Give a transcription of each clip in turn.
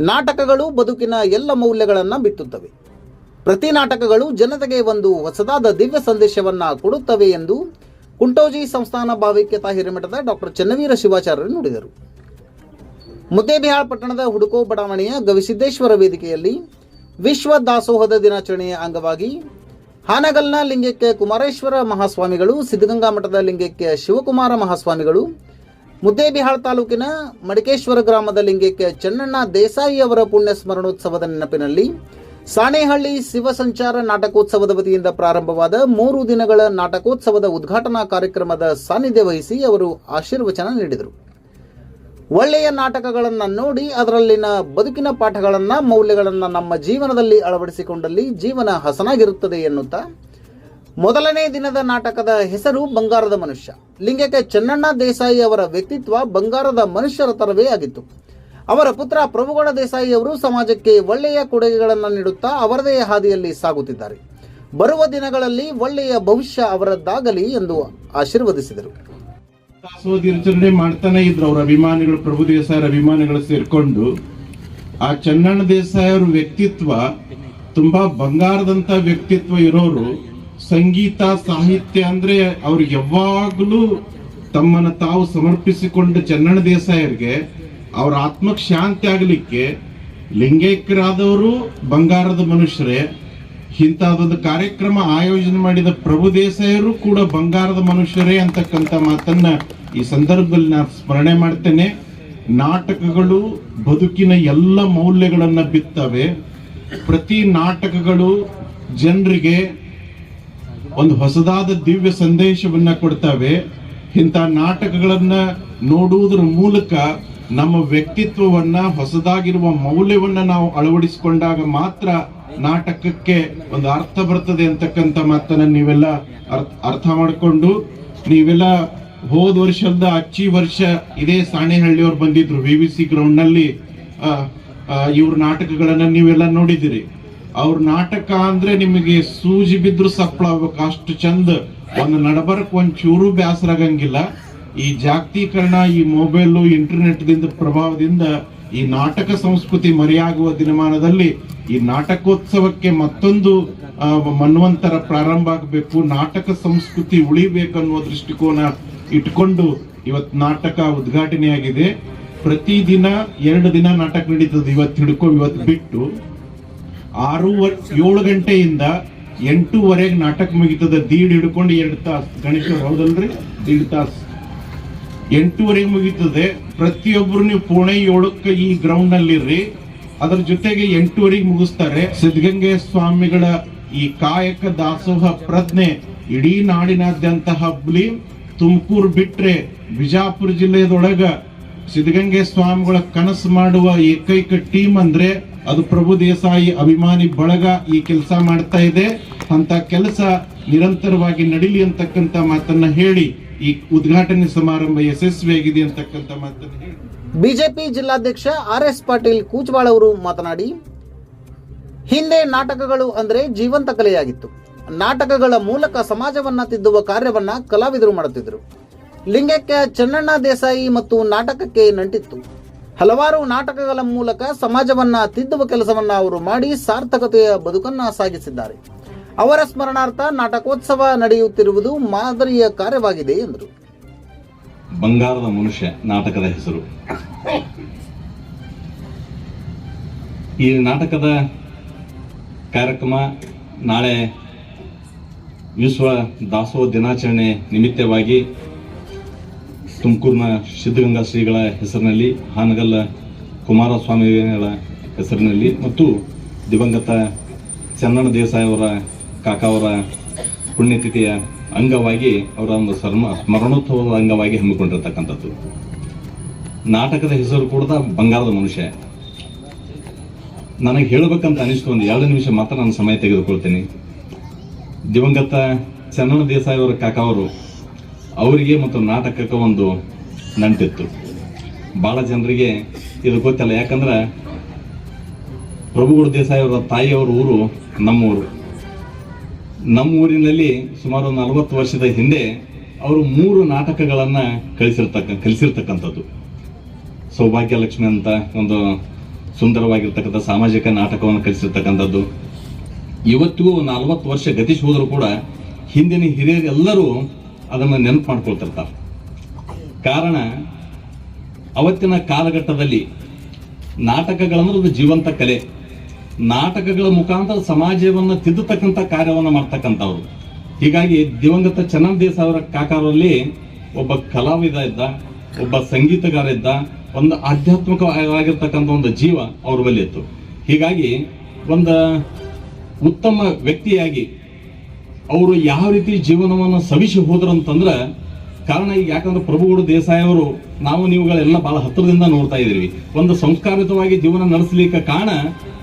ನಾಟಕಗಳು ಬದುಕಿನ ಎಲ್ಲ ಮೌಲ್ಯಗಳನ್ನು ಬಿತ್ತುತ್ತವೆ. ಪ್ರತಿ ನಾಟಕಗಳು ಜನತೆಗೆ ಒಂದು ಹೊಸದಾದ ದಿವ್ಯ ಸಂದೇಶವನ್ನ ಕೊಡುತ್ತವೆ ಎಂದು ಕುಂಟೋಜಿ ಸಂಸ್ಥಾನ ಭಾವೈಕ್ಯತಾ ಹಿರೇಮಠದ ಡಾಕ್ಟರ್ ಚನ್ನವೀರ ಶಿವಾಚಾರ್ಯರು ನುಡಿದರು. ಮುದ್ದೇಬಿಹಾಳ್ ಪಟ್ಟಣದ ಹುಡುಕೋ ಬಡಾವಣೆಯ ಗವಿಸಿದ್ದೇಶ್ವರ ವೇದಿಕೆಯಲ್ಲಿ ವಿಶ್ವ ದಾಸೋಹದ ದಿನಾಚರಣೆಯ ಅಂಗವಾಗಿ ಹಾನಗಲ್ನ ಲಿಂಗಕ್ಕೆ ಕುಮಾರೇಶ್ವರ ಮಹಾಸ್ವಾಮಿಗಳು, ಸಿದ್ಧಗಂಗಾ ಮಠದ ಲಿಂಗಕ್ಕೆ ಶಿವಕುಮಾರ ಮಹಾಸ್ವಾಮಿಗಳು ಮುದ್ದೇಬಿಹಾಳ್ ತಾಲೂಕಿನ ಮಡಿಕೇಶ್ವರ ಗ್ರಾಮದ ಲಿಂಗಕ್ಕೆ ಚೆನ್ನಣ್ಣ ದೇಸಾಯಿ ಅವರ ಪುಣ್ಯ ಸ್ಮರಣೋತ್ಸವದ ನೆನಪಿನಲ್ಲಿ ಸಾಣೇಹಳ್ಳಿ ಶಿವಸಂಚಾರ ನಾಟಕೋತ್ಸವದ ವತಿಯಿಂದ ಪ್ರಾರಂಭವಾದ ಮೂರು ದಿನಗಳ ನಾಟಕೋತ್ಸವದ ಉದ್ಘಾಟನಾ ಕಾರ್ಯಕ್ರಮದ ಸಾನ್ನಿಧ್ಯ ವಹಿಸಿ ಅವರು ಆಶೀರ್ವಚನ ನೀಡಿದರು. ಒಳ್ಳೆಯ ನಾಟಕಗಳನ್ನು ನೋಡಿ ಅದರಲ್ಲಿನ ಬದುಕಿನ ಪಾಠಗಳನ್ನು ಮೌಲ್ಯಗಳನ್ನು ನಮ್ಮ ಜೀವನದಲ್ಲಿ ಅಳವಡಿಸಿಕೊಂಡಲ್ಲಿ ಜೀವನ ಹಸನಾಗಿರುತ್ತದೆ ಎನ್ನುತ್ತಾ ಮೊದಲನೇ ದಿನದ ನಾಟಕದ ಹೆಸರು ಬಂಗಾರದ ಮನುಷ್ಯ. ಲಿಂಗಕ ಚನ್ನಣ್ಣ ದೇಸಾಯಿ ಅವರ ವ್ಯಕ್ತಿತ್ವ ಬಂಗಾರದ ಮನುಷ್ಯರ ತರವೇ ಆಗಿತ್ತು. ಅವರ ಪುತ್ರ ಪ್ರಭುಗೌಡ ದೇಸಾಯಿ ಅವರು ಸಮಾಜಕ್ಕೆ ಒಳ್ಳೆಯ ಕೊಡುಗೆಗಳನ್ನು ನೀಡುತ್ತಾ ಅವರದೇ ಹಾದಿಯಲ್ಲಿ ಸಾಗುತ್ತಿದ್ದಾರೆ. ಬರುವ ದಿನಗಳಲ್ಲಿ ಒಳ್ಳೆಯ ಭವಿಷ್ಯ ಅವರದ್ದಾಗಲಿ ಎಂದು ಆಶೀರ್ವದಿಸಿದರು. ದಾಸೋಹ ದಿನಾಚರಣೆ ಮಾಡ್ತಾನೆ ಇದ್ರು, ಅವರ ಅಭಿಮಾನಿಗಳು, ಪ್ರಭು ದೇಸಾಯರ ಅಭಿಮಾನಿಗಳು ಸೇರ್ಕೊಂಡು ಆ ಚನ್ನಣ್ಣ ದೇಸಾಯಿ ಅವರ ವ್ಯಕ್ತಿತ್ವ ತುಂಬಾ ಬಂಗಾರದಂತ ವ್ಯಕ್ತಿತ್ವ ಇರೋರು ಸಂಗೀತ, ಸಾಹಿತ್ಯ ಅಂದ್ರೆ ಅವ್ರು ಯಾವಾಗಲೂ ತಮ್ಮನ್ನ ತಾವು ಸಮರ್ಪಿಸಿಕೊಂಡ ಚನ್ನಣ ದೇಸಾಯರಿಗೆ ಅವ್ರ ಆತ್ಮಕ್ ಶಾಂತಿ ಆಗ್ಲಿಕ್ಕೆ ಲಿಂಗೈಕ್ಯರಾದವರು ಬಂಗಾರದ ಮನುಷ್ಯರೇ. ಇಂತಹದೊಂದು ಕಾರ್ಯಕ್ರಮ ಆಯೋಜನೆ ಮಾಡಿದ ಪ್ರಭು ದೇಸಾಯರು ಕೂಡ ಬಂಗಾರದ ಮನುಷ್ಯರೇ ಅಂತಕ್ಕಂಥ ಮಾತನ್ನ ಈ ಸಂದರ್ಭದಲ್ಲಿ ನಾನು ಸ್ಮರಣೆ ಮಾಡ್ತೇನೆ. ನಾಟಕಗಳು ಬದುಕಿನ ಎಲ್ಲ ಮೌಲ್ಯಗಳನ್ನು ಬಿತ್ತವೆ. ಪ್ರತಿ ನಾಟಕಗಳು ಜನರಿಗೆ ಒಂದು ಹೊಸದಾದ ದಿವ್ಯ ಸಂದೇಶವನ್ನ ಕೊಡ್ತವೆ. ಇಂಥ ನಾಟಕಗಳನ್ನ ನೋಡುವುದರ ಮೂಲಕ ನಮ್ಮ ವ್ಯಕ್ತಿತ್ವವನ್ನ ಹೊಸದಾಗಿರುವ ಮೌಲ್ಯವನ್ನ ನಾವು ಅಳವಡಿಸಿಕೊಂಡಾಗ ಮಾತ್ರ ನಾಟಕಕ್ಕೆ ಒಂದು ಅರ್ಥ ಬರ್ತದೆ ಅಂತಕ್ಕಂಥ ಮಾತನ್ನ ನೀವೆಲ್ಲ ಅರ್ಥ ಅರ್ಥ ಮಾಡಿಕೊಂಡು ನೀವೆಲ್ಲ ಹೋದ ವರ್ಷದ ಅಚ್ಚಿ ವರ್ಷ ಇದೇ ಸಾಣೆಹಳ್ಳಿಯವ್ರು ಬಂದಿದ್ರು ವಿ ವಿ ಸಿ ಗ್ರೌಂಡ್ನಲ್ಲಿ ಆ, ಆ, ಇವ್ರ ನಾಟಕಗಳನ್ನ ನೀವೆಲ್ಲ ನೋಡಿದಿರಿ ಅವ್ರ ನಾಟಕ ಅಂದ್ರೆ ನಿಮಗೆ ಸೂಜಿ ಬಿದ್ರು ಸಪ್ಪಳ ಆಗ್ಬೇಕು. ಅಷ್ಟು ಚಂದ. ಒಂದು ನಡಬರ್ಕ್ ಒಂದ್ ಚೂರು ಬೇಸರ ಆಗಂಗಿಲ್ಲ ಈ ಜಾಗತೀಕರಣ, ಈ ಮೊಬೈಲ್ ಇಂಟರ್ನೆಟ್ ದಿಂದ ಪ್ರಭಾವದಿಂದ ಈ ನಾಟಕ ಸಂಸ್ಕೃತಿ ಮರೆಯಾಗುವ ದಿನಮಾನದಲ್ಲಿ ಈ ನಾಟಕೋತ್ಸವಕ್ಕೆ ಮತ್ತೊಂದು ಮನ್ವಂತರ ಪ್ರಾರಂಭ ಆಗಬೇಕು. ನಾಟಕ ಸಂಸ್ಕೃತಿ ಉಳಿಬೇಕನ್ನುವ ದೃಷ್ಟಿಕೋನ ಇಟ್ಕೊಂಡು ಇವತ್ತು ನಾಟಕ ಉದ್ಘಾಟನೆಯಾಗಿದೆ. ಪ್ರತಿದಿನ ಎರಡು ದಿನ ನಾಟಕ ನಡೀತದೆ. ಇವತ್ತು ಹಿಡ್ಕೊ ಇವತ್ತು ಬಿಟ್ಟು. ಆರೂವರೆ ಏಳು ಗಂಟೆಯಿಂದ ಎಂಟೂವರೆಗೆ ನಾಟಕ ಮುಗಿತದ. ದೀಡ್ ಹಿಡ್ಕೊಂಡು ಎರಡು ತಾಸು. ಗಣೇಶ, ಹೌದಲ್ರಿ? ದೀಡ್ ತಾಸು. ಎಂಟೂವರೆಗೆ ಮುಗೀತದೆ. ಪ್ರತಿಯೊಬ್ಬರು ನೀವು ಪುಣೆ ಏಳಕ್ಕೆ ಈ ಗ್ರೌಂಡ್ನಲ್ಲಿ ಇರ್ರಿ ಅದ್ರ ಜೊತೆಗೆ ಎಂಟೂವರೆಗೆ ಮುಗಿಸ್ತಾರೆ. ಸಿದ್ಧಗಂಗೆ ಸ್ವಾಮಿಗಳ ಈ ಕಾಯಕ ದಾಸೋಹ ಪ್ರಜ್ಞೆ ಇಡೀ ನಾಡಿನಾದ್ಯಂತ ಹಬ್ಲಿ ತುಮಕೂರು ಬಿಟ್ರೆ ಬಿಜಾಪುರ ಜಿಲ್ಲೆಯದೊಳಗ ಸಿದ್ಧಗಂಗೆ ಸ್ವಾಮಿಗಳ ಕನಸು ಮಾಡುವ ಏಕೈಕ ಟೀಮ್ ಅಂದ್ರೆ ಅದು ಪ್ರಭು ದೇಸಾಯಿ ಅಭಿಮಾನಿ ಬಳಗ ಈ ಕೆಲಸ ಮಾಡ್ತಾ ಇದೆ. ಅಂತ ಕೆಲಸ ನಿರಂತರವಾಗಿ ನಡೀಲಿ ಅಂತಕ್ಕಂತ ಮಾತನ್ನ ಹೇಳಿ, ಈ ಉದ್ಘಾಟನೆ ಸಮಾರಂಭ ಯಶಸ್ವಿಯಾಗಿದೆ ಅಂತಕ್ಕಂತ ಮಾತನ್ನ ಬಿಜೆಪಿ ಜಿಲ್ಲಾಧ್ಯಕ್ಷ ಆರ್ ಎಸ್ ಪಾಟೀಲ್ ಕೂಚ್ಬಾಳ್ ಅವರು ಮಾತನಾಡಿ, ಹಿಂದೆ ನಾಟಕಗಳು ಅಂದ್ರೆ ಜೀವಂತ ಕಲೆಯಾಗಿತ್ತು. ನಾಟಕಗಳ ಮೂಲಕ ಸಮಾಜವನ್ನ ತಿದ್ದುವ ಕಾರ್ಯವನ್ನ ಕಲಾವಿದರು ಮಾಡುತ್ತಿದ್ದರು. ಲಿಂಗಕ್ಕೆ ಚನ್ನಣ್ಣ ದೇಸಾಯಿ ಮತ್ತು ನಾಟಕಕ್ಕೆ ನಂಟಿತ್ತು. ಹಲವಾರು ನಾಟಕಗಳ ಮೂಲಕ ಸಮಾಜವನ್ನ ತಿದ್ದುವ ಕೆಲಸವನ್ನ ಅವರು ಮಾಡಿ ಸಾರ್ಥಕತೆಯ ಬದುಕನ್ನ ಸಾಗಿಸಿದ್ದಾರೆ. ಅವರ ಸ್ಮರಣಾರ್ಥ ನಾಟಕೋತ್ಸವ ನಡೆಯುತ್ತಿರುವುದು ಮಾದರಿಯ ಕಾರ್ಯವಾಗಿದೆ, ಎಂದರು. ಬಂಗಾರದ ಮನುಷ್ಯ ನಾಟಕದ ಹೆಸರು. ಈ ನಾಟಕದ ಕಾರ್ಯಕ್ರಮ ನಾಳೆ ವಿಶ್ವ ದಾಸೋಹ ದಿನಾಚರಣೆ ನಿಮಿತ್ತವಾಗಿ ತುಮಕೂರಿನ ಸಿದ್ಧಗಂಗಾ ಶ್ರೀಗಳ ಹೆಸರಿನಲ್ಲಿ, ಹಾನಗಲ್ಲ ಕುಮಾರಸ್ವಾಮಿಗಳ ಹೆಸರಿನಲ್ಲಿ ಮತ್ತು ದಿವಂಗತ ಚನ್ನನ ದೇಸಾಯವರ ಅವರ ಕಾಕಾವರ ಪುಣ್ಯತಿಥಿಯ ಅಂಗವಾಗಿ ಅವರ ಒಂದು ಸರ್ಮ ಸ್ಮರಣೋತ್ಸವದ ಅಂಗವಾಗಿ ಹಮ್ಮಿಕೊಂಡಿರ್ತಕ್ಕಂಥದ್ದು. ನಾಟಕದ ಹೆಸರು ಕೂಡ ಬಂಗಾರದ ಮನುಷ್ಯ. ನನಗೆ ಹೇಳಬೇಕಂತ ಅನಿಸ್ತು ಒಂದು ಎರಡು ನಿಮಿಷ ಮಾತ್ರ ನಾನು ಸಮಯ ತೆಗೆದುಕೊಳ್ತೇನೆ. ದಿವಂಗತ ಚನ್ನಣ ದೇಸಾಯಿ ಅವರ ಕಾಕ ಅವರು ಅವರಿಗೆ ಮತ್ತು ನಾಟಕಕ್ಕೆ ಒಂದು ನಂಟಿತ್ತು. ಭಾಳ ಜನರಿಗೆ ಇದು ಗೊತ್ತಿಲ್ಲ, ಯಾಕಂದ್ರೆ ಪ್ರಭುಗುರು ದೇಸಾಯಿ ಅವರ ತಾಯಿಯವರ ಊರು ನಮ್ಮೂರು. ನಮ್ಮ ಊರಿನಲ್ಲಿ ಸುಮಾರು ನಲವತ್ತು ವರ್ಷದ ಹಿಂದೆ ಅವರು ಮೂರು ನಾಟಕಗಳನ್ನು ಕಳಿಸಿರ್ತಕ್ಕ ಕಲಿಸಿರ್ತಕ್ಕಂಥದ್ದು. ಸೌಭಾಗ್ಯ ಲಕ್ಷ್ಮಿ ಅಂತ ಒಂದು ಸುಂದರವಾಗಿರ್ತಕ್ಕಂಥ ಸಾಮಾಜಿಕ ನಾಟಕವನ್ನು ಕಲಿಸಿರ್ತಕ್ಕಂಥದ್ದು. ಇವತ್ತಿಗೂ ನಲವತ್ತು ವರ್ಷ ಗತಿಸಿ ಹೋದರೂ ಕೂಡ ಹಿಂದಿನ ಹಿರಿಯರೆಲ್ಲರೂ ಅದನ್ನು ನೆನಪು ಮಾಡ್ಕೊಳ್ತಿರ್ತಾರೆ. ಕಾರಣ, ಅವತ್ತಿನ ಕಾಲಘಟ್ಟದಲ್ಲಿ ನಾಟಕಗಳಂದ್ರೆ ಜೀವಂತ ಕಲೆ. ನಾಟಕಗಳ ಮುಖಾಂತರ ಸಮಾಜವನ್ನು ತಿದ್ದತಕ್ಕಂಥ ಕಾರ್ಯವನ್ನು ಮಾಡ್ತಕ್ಕಂಥವ್ರು. ಹೀಗಾಗಿ ದಿವಂಗತ ಚನ್ನನ್ ದೇಸಾಯಿ ಅವರ ಕಾಕಾರಲ್ಲಿ ಒಬ್ಬ ಕಲಾವಿದ ಇದ್ದ, ಒಬ್ಬ ಸಂಗೀತಗಾರ ಇದ್ದ, ಒಂದು ಆಧ್ಯಾತ್ಮಿಕವಾಗಿರ್ತಕ್ಕಂಥ ಒಂದು ಜೀವ ಅವ್ರ ಬಳಿ ಇತ್ತು. ಹೀಗಾಗಿ ಒಂದು ಉತ್ತಮ ವ್ಯಕ್ತಿಯಾಗಿ ಅವರು ಯಾವ ರೀತಿ ಜೀವನವನ್ನು ಸವಿಸಿ ಹೋದ್ರು ಅಂತಂದ್ರೆ ಕಾರಣ ಈಗ ಯಾಕಂದ್ರೆ ಪ್ರಭುಗಳು ದೇಸಾಯಿ ಅವರು ನಾವು ನೀವುಗಳೆಲ್ಲ ಬಹಳ ಹತ್ತಿರದಿಂದ ನೋಡ್ತಾ ಇದ್ದೀವಿ. ಒಂದು ಸಂಸ್ಕಾರಿತವಾಗಿ ಜೀವನ ನಡೆಸಲಿಕ್ಕೆ ಕಾರಣ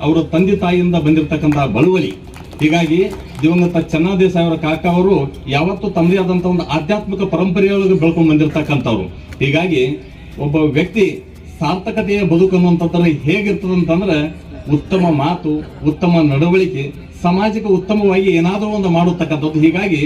ಅವರ ತಂದೆ ತಾಯಿಯಿಂದ ಬಂದಿರತಕ್ಕಂತಹ ಬಳುವಳಿ. ಹೀಗಾಗಿ ದಿವಂಗತ ಚನ್ನ ದೇಸಾಯಿ ಅವರ ಕಾಕ ಅವರು ಯಾವತ್ತೂ ತಮ್ಮದೇ ಆದಂಥ ಒಂದು ಆಧ್ಯಾತ್ಮಿಕ ಪರಂಪರೆಯೊಳಗೆ ಬೆಳ್ಕೊಂಡು ಬಂದಿರತಕ್ಕಂಥವ್ರು. ಹೀಗಾಗಿ ಒಬ್ಬ ವ್ಯಕ್ತಿ ಸಾರ್ಥಕತೆಯ ಬದುಕು ಅನ್ನುವಂಥದ್ದನ್ನು ಹೇಗಿರ್ತದಂತಂದ್ರೆ ಉತ್ತಮ ಮಾತು ಉತ್ತಮ ನಡವಳಿಕೆ ಸಮಾಜಕ್ಕೆ ಉತ್ತಮವಾಗಿ ಏನಾದರೂ ಒಂದು ಮಾಡತಕ್ಕಂಥದ್ದು ಹೀಗಾಗಿ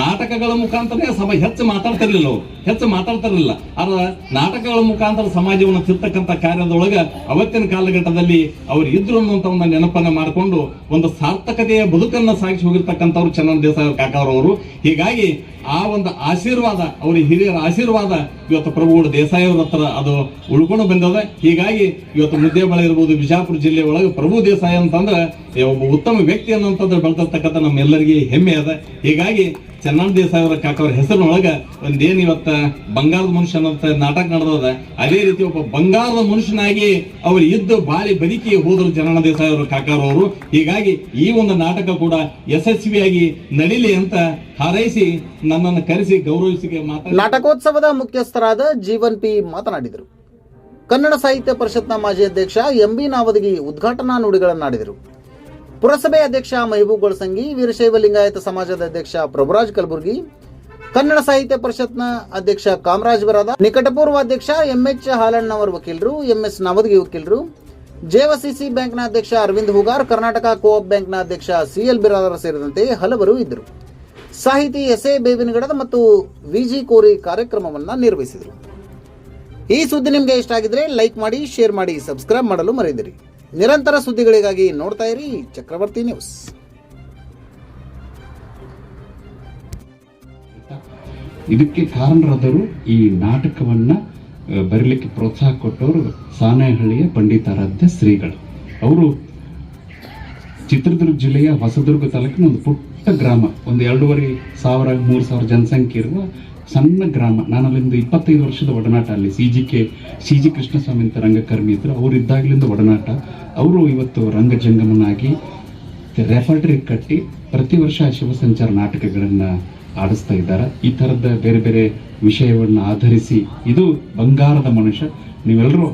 ನಾಟಕಗಳ ಮುಖಾಂತರ ಸಭೆ ಹೆಚ್ಚು ಮಾತಾಡ್ತಿರ್ಲಿಲ್ಲ ಅವರು. ಹೆಚ್ಚು ಮಾತಾಡ್ತಿರ್ಲಿಲ್ಲ. ಆದ್ರೆ ನಾಟಕಗಳ ಮುಖಾಂತರ ಸಮಾಜವನ್ನು ತಿರ್ತಕ್ಕಂಥ ಕಾರ್ಯದೊಳಗೆ ಅವತ್ತಿನ ಕಾಲಘಟ್ಟದಲ್ಲಿ ಅವರು ಇದ್ರು ಅನ್ನುವಂಥ ಒಂದು ನೆನಪನ್ನ ಮಾಡಿಕೊಂಡು ಒಂದು ಸಾರ್ಥಕತೆಯ ಬದುಕನ್ನು ಸಾಗಿಸಿ ಹೋಗಿರ್ತಕ್ಕಂಥವ್ರು ಚನ್ನನ್ ದೇಸಾಯಿ ಕಾಕಾರವರು ಹೀಗಾಗಿ ಆ ಒಂದು ಆಶೀರ್ವಾದ, ಅವರ ಹಿರಿಯರ ಆಶೀರ್ವಾದ ಇವತ್ತು ಪ್ರಭುಗಳು ದೇಸಾಯಿ ಅವ್ರ ಹತ್ರ ಅದು ಉಳ್ಕೊಂಡು ಬಂದದ. ಹೀಗಾಗಿ ಇವತ್ತು ಮುದ್ದೇಬಳ ಇರ್ಬೋದು, ಬಿಜಾಪುರ ಜಿಲ್ಲೆ ಒಳಗೆ ಪ್ರಭು ದೇಸಾಯಿ ಅಂತಂದ್ರೆ ಒಬ್ಬ ಉತ್ತಮ ವ್ಯಕ್ತಿ ಅನ್ನುವಂಥದ್ದು ಬೆಳೆದಿರ್ತಕ್ಕಂಥ ನಮ್ಮೆಲ್ಲರಿಗೆ ಹೆಮ್ಮೆ ಅದ. ಹೀಗಾಗಿ ಚನ್ನಣ್ಣ ದೇಸಾಯಿ ಅವರ ಕಾಕವ್ರ ಹೆಸರಿನೊಳಗ ಒಂದೇನ್ ಇವತ್ತ ಬಂಗಾರದ ಮನುಷ್ಯ ಅನ್ನೋ ನಾಟಕ ನಡೆದದ, ಅದೇ ರೀತಿ ಒಬ್ಬ ಬಂಗಾರದ ಮನುಷ್ಯನಾಗಿ ಅವರು ಇದ್ದು ಬಾಳಿ ಬದುಕಿ ಹೋದರು ಚನ್ನಣ್ಣ ದೇಸಾಯಿ ಅವರು ಕಾಕಾರವರು ಹೀಗಾಗಿ ಈ ಒಂದು ನಾಟಕ ಕೂಡ ಯಶಸ್ವಿಯಾಗಿ ನಡೀಲಿ ಅಂತ ಹಾರೈಸಿ ನನ್ನನ್ನು ಕರೆಸಿ ಗೌರವಿಸಿ ಮಾತಾಡಿ ನಾಟಕೋತ್ಸವದ ಮುಖ್ಯಸ್ಥರಾದ ಜೀವನ್ ಪಿ ಮಾತನಾಡಿದರು. ಕನ್ನಡ ಸಾಹಿತ್ಯ ಪರಿಷತ್ನ ಮಾಜಿ ಅಧ್ಯಕ್ಷ ಎಂ ಬಿ ನಾವದಗಿ ಉದ್ಘಾಟನಾ ನುಡಿಗಳನ್ನಾಡಿದರು. ಪುರಸಭೆ ಅಧ್ಯಕ್ಷ ಮಹಬೂಬ್ ಗೊಳಸಂಗಿ, ವೀರಶೈವ ಲಿಂಗಾಯತ ಸಮಾಜದ ಅಧ್ಯಕ್ಷ ಪ್ರಭುರಾಜ್ ಕಲಬುರ್ಗಿ, ಕನ್ನಡ ಸಾಹಿತ್ಯ ಪರಿಷತ್ನ ಅಧ್ಯಕ್ಷ ಕಾಮರಾಜ್ ಬರಾದ, ನಿಕಟಪೂರ್ವ ಅಧ್ಯಕ್ಷ ಎಂಎಚ್ ಅವರ ವಕೀಲರು, ಎಂಎಸ್ ನವದಗಿ ವಕೀಲರು, ಜೆವಸಿಸಿ ಬ್ಯಾಂಕ್ನ ಅಧ್ಯಕ್ಷ ಅರವಿಂದ್ ಹುಗಾರ್, ಕರ್ನಾಟಕ ಕೋಆಪ್ ಬ್ಯಾಂಕ್ನ ಅಧ್ಯಕ್ಷ ಸಿಎಲ್ ಬಿರಾದರ್ ಸೇರಿದಂತೆ ಹಲವರು ಇದ್ದರು. ಸಾಹಿತಿ ಎಸ್ ಎ ಬೇವಿನಗಡದ ಮತ್ತು ವಿಜಿ ಕೋರಿ ಕಾರ್ಯಕ್ರಮವನ್ನು ನಿರ್ವಹಿಸಿದರು. ಈ ಸುದ್ದಿ ನಿಮಗೆ ಇಷ್ಟ ಆಗಿದ್ರೆ ಲೈಕ್ ಮಾಡಿ, ಶೇರ್ ಮಾಡಿ, ಸಬ್ಸ್ಕ್ರೈಬ್ ಮಾಡಲು ಮರೆಯದಿರಿ. ನಿರಂತರ ಸುದ್ದಿಗಳಿಗಾಗಿ ನೋಡ್ತಾ ಇರಿ ಚಕ್ರವರ್ತಿ ನ್ಯೂಸ್. ಇದಕ್ಕೆ ಕಾರಣರಾದವರು ಈ ನಾಟಕವನ್ನ ಬರಲಿಕ್ಕೆ ಪ್ರೋತ್ಸಾಹ ಕೊಟ್ಟವರು ಸಾನೆಹಳ್ಳಿಯ ಪಂಡಿತಾರಾಧ್ಯ ಶ್ರೀಗಳು. ಅವರು ಚಿತ್ರದುರ್ಗ ಜಿಲ್ಲೆಯ ಹೊಸದುರ್ಗ ತಾಲೂಕಿನ ಒಂದು ಪುಟ್ಟ ಗ್ರಾಮ, ಒಂದು ಎರಡೂವರೆ ಸಾವಿರ, ಮೂರು ಸಾವಿರ ಜನಸಂಖ್ಯೆ ಇರುವ ಸಣ್ಣ ಗ್ರಾಮ. ನಾನು ಅಲ್ಲಿಂದ ಇಪ್ಪತ್ತೈದು ವರ್ಷದ ಒಡನಾಟ ಅಲ್ಲಿ. C G K C G Krishnaswamy ಅಂತ ರಂಗಕರ್ಮಿ ಇದ್ರು. ಅವರು ಇದ್ದಾಗಲಿಂದ ಒಡನಾಟ. ಅವರು ಇವತ್ತು ರಂಗಜಂಗಮನಾಗಿ ರೆಫರ್ಟ್ರಿ ಕಟ್ಟಿ ಪ್ರತಿ ವರ್ಷ ಶಿವಸಂಚಾರ ನಾಟಕಗಳನ್ನು ಆಡಿಸ್ತಾ ಇದ್ದಾರೆ. ಈ ಥರದ ಬೇರೆ ಬೇರೆ ವಿಷಯವನ್ನು ಆಧರಿಸಿ ಇದು ಬಂಗಾರದ ಮನುಷ್ಯ. ನೀವೆಲ್ಲರೂ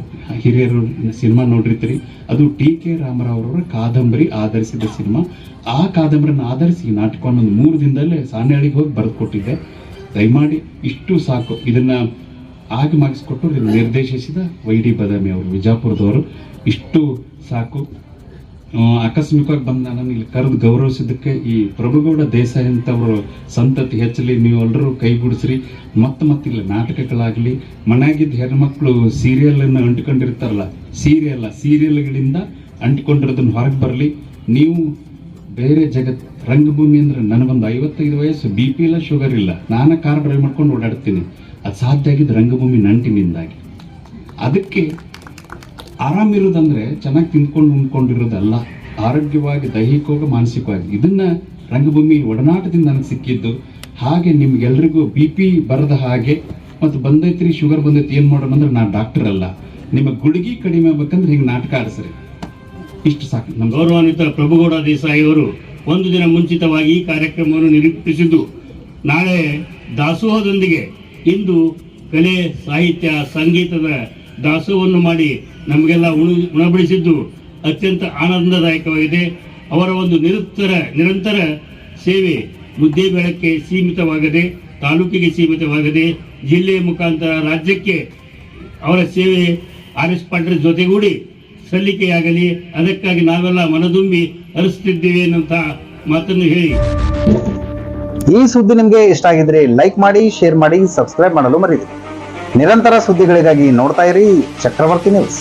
ಹಿರಿಯರು ಸಿನಿಮಾ ನೋಡಿರ್ತೀರಿ ಅದು ಟಿ ಕೆ ರಾಮರಾವ್ ಅವರ ಕಾದಂಬರಿ ಆಧರಿಸಿದ ಸಿನಿಮಾ. ಆ ಕಾದಂಬರಿನ ಆಧರಿಸಿ ನಾಟಕವನ್ನು ಒಂದು ಮೂರು ದಿನದಲ್ಲೇ ಸಾನೆಹಳ್ಳಿಗೆ ಹೋಗಿ ಬರೆದು ಕೊಟ್ಟಿದ್ದೆ. ದಯಮಾಡಿ ಇಷ್ಟು ಸಾಕು. ಇದನ್ನ ಆಗಿ ಮಾಡಿಸ್ಕೊಟ್ಟು ನಿರ್ದೇಶಿಸಿದ ವೈ ಡಿ ಬದಾಮಿ ಅವರು, ವಿಜಾಪುರದವರು. ಇಷ್ಟು ಸಾಕು. ಆಕಸ್ಮಿಕವಾಗಿ ಬಂದ ನಾನು ಇಲ್ಲಿ ಕರೆದು ಗೌರವಿಸಿದ್ದಕ್ಕೆ ಈ ಪ್ರಭುಗೌಡ ದೇಸಾಯಿ ಅಂತವರು ಸಂತತಿ ಹೆಚ್ಚಲಿ ನೀವೆಲ್ಲರೂ ಕೈಗೂಡಿಸ್ರಿ ಮತ್ತೆ ಮತ್ತೆ ಇಲ್ಲಿ ನಾಟಕಗಳಾಗಲಿ ಮನೆಯಾಗಿದ್ದ ಹೆಣ್ಮಕ್ಳು ಸೀರಿಯಲ್ ಅನ್ನು ಅಂಟ್ಕೊಂಡಿರ್ತಾರಲ್ಲ ಸೀರಿಯಲ್ ಸೀರಿಯಲ್ಗಳಿಂದ ಅಂಟ್ಕೊಂಡಿರೋದನ್ನ ಹೊರಗೆ ಬರಲಿ. ನೀವು ಬೇರೆ ಜಗತ್ ರಂಗಭೂಮಿ ಅಂದ್ರೆ ನನಗೊಂದು ಐವತ್ತೈದು ವಯಸ್ಸು ಬಿ ಪಿ ಇಲ್ಲ ಶುಗರ್ ಇಲ್ಲ. ನಾನು ಕಾರ್ ಡ್ರೈವ್ ಮಾಡ್ಕೊಂಡು ಓಡಾಡ್ತೀನಿ. ಅದು ಸಾಧ್ಯ ಆಗಿದ್ದು ರಂಗಭೂಮಿ ನಂಟಿನಿಂದಾಗಿ. ಅದಕ್ಕೆ ಆರಾಮಿರೋದಂದ್ರೆ ಚೆನ್ನಾಗಿ ತಿಂದ್ಕೊಂಡು ಉಂಡ್ಕೊಂಡಿರೋದಲ್ಲ ಆರೋಗ್ಯವಾಗಿ, ದೈಹಿಕವಾಗಿ, ಮಾನಸಿಕವಾಗಿ. ಇದನ್ನ ರಂಗಭೂಮಿ ಒಡನಾಟದಿಂದ ನನಗೆ ಸಿಕ್ಕಿದ್ದು. ಹಾಗೆ ನಿಮ್ಗೆಲ್ರಿಗೂ ಬಿ ಪಿ ಬರದ ಹಾಗೆ ಮತ್ತು ಬಂದೈತ್ರಿ ಶುಗರ್ ಬಂದೈತಿ, ಏನು ಮಾಡೋಣ ಅಂದ್ರೆ ನಾನು ಡಾಕ್ಟರ್ ಅಲ್ಲ. ನಿಮ್ಮ ಗುಡುಗಿ ಕಡಿಮೆ ಆಗ್ಬೇಕಂದ್ರೆ ಹಿಂಗೆ ನಾಟಕ ಆಡಿಸ್ರಿ. ಇಷ್ಟು ಸಾಕು. ನಮ್ಮ ಗೌರವಾನ್ವಿತ ಪ್ರಭುಗೌಡ ದೇಸಾಯಿ ಅವರು ಒಂದು ದಿನ ಮುಂಚಿತವಾಗಿ ಈ ಕಾರ್ಯಕ್ರಮವನ್ನು ನಿರೂಪಿಸಿದ್ದು, ನಾಳೆ ದಾಸೋಹದೊಂದಿಗೆ ಇಂದು ಕಲೆ, ಸಾಹಿತ್ಯ, ಸಂಗೀತದ ದಾಸೋಹವನ್ನು ಮಾಡಿ ನಮಗೆಲ್ಲ ಉಣ, ಉಣಬಡಿಸಿದ್ದು ಅತ್ಯಂತ ಆನಂದದಾಯಕವಾಗಿದೆ. ಅವರ ಒಂದು ನಿರಂತರ ನಿರಂತರ ಸೇವೆ ಮುದ್ದೆ ಬೆಳಕ್ಕೆ ಸೀಮಿತವಾಗದೆ, ತಾಲೂಕಿಗೆ ಸೀಮಿತವಾಗದೆ ಜಿಲ್ಲೆಯ ಮುಖಾಂತರ ರಾಜ್ಯಕ್ಕೆ ಅವರ ಸೇವೆ ಆರ್ ಎಸ್ ಪಾಟೀಲ್ ಜೊತೆಗೂಡಿ ಸಲ್ಲಿಕೆಯಾಗಲಿ, ಅದಕ್ಕಾಗಿ ನಾವೆಲ್ಲ ಮನದುಂಬಿ ಹರಿಸ್ತಿದ್ದೇವೆ ಅಂತ ಮಾತನ್ನು ಹೇಳಿ. ಈ ಸುದ್ದಿ ನಿಮಗೆ ಇಷ್ಟ ಆಗಿದ್ರೆ ಲೈಕ್ ಮಾಡಿ, ಶೇರ್ ಮಾಡಿ, ಸಬ್ಸ್ಕ್ರೈಬ್ ಮಾಡಲು ಮರೀರಿ ನಿರಂತರ ಸುದ್ದಿಗಳಿಗಾಗಿ ನೋಡ್ತಾ ಇರಿ ಚಕ್ರವರ್ತಿ ನ್ಯೂಸ್.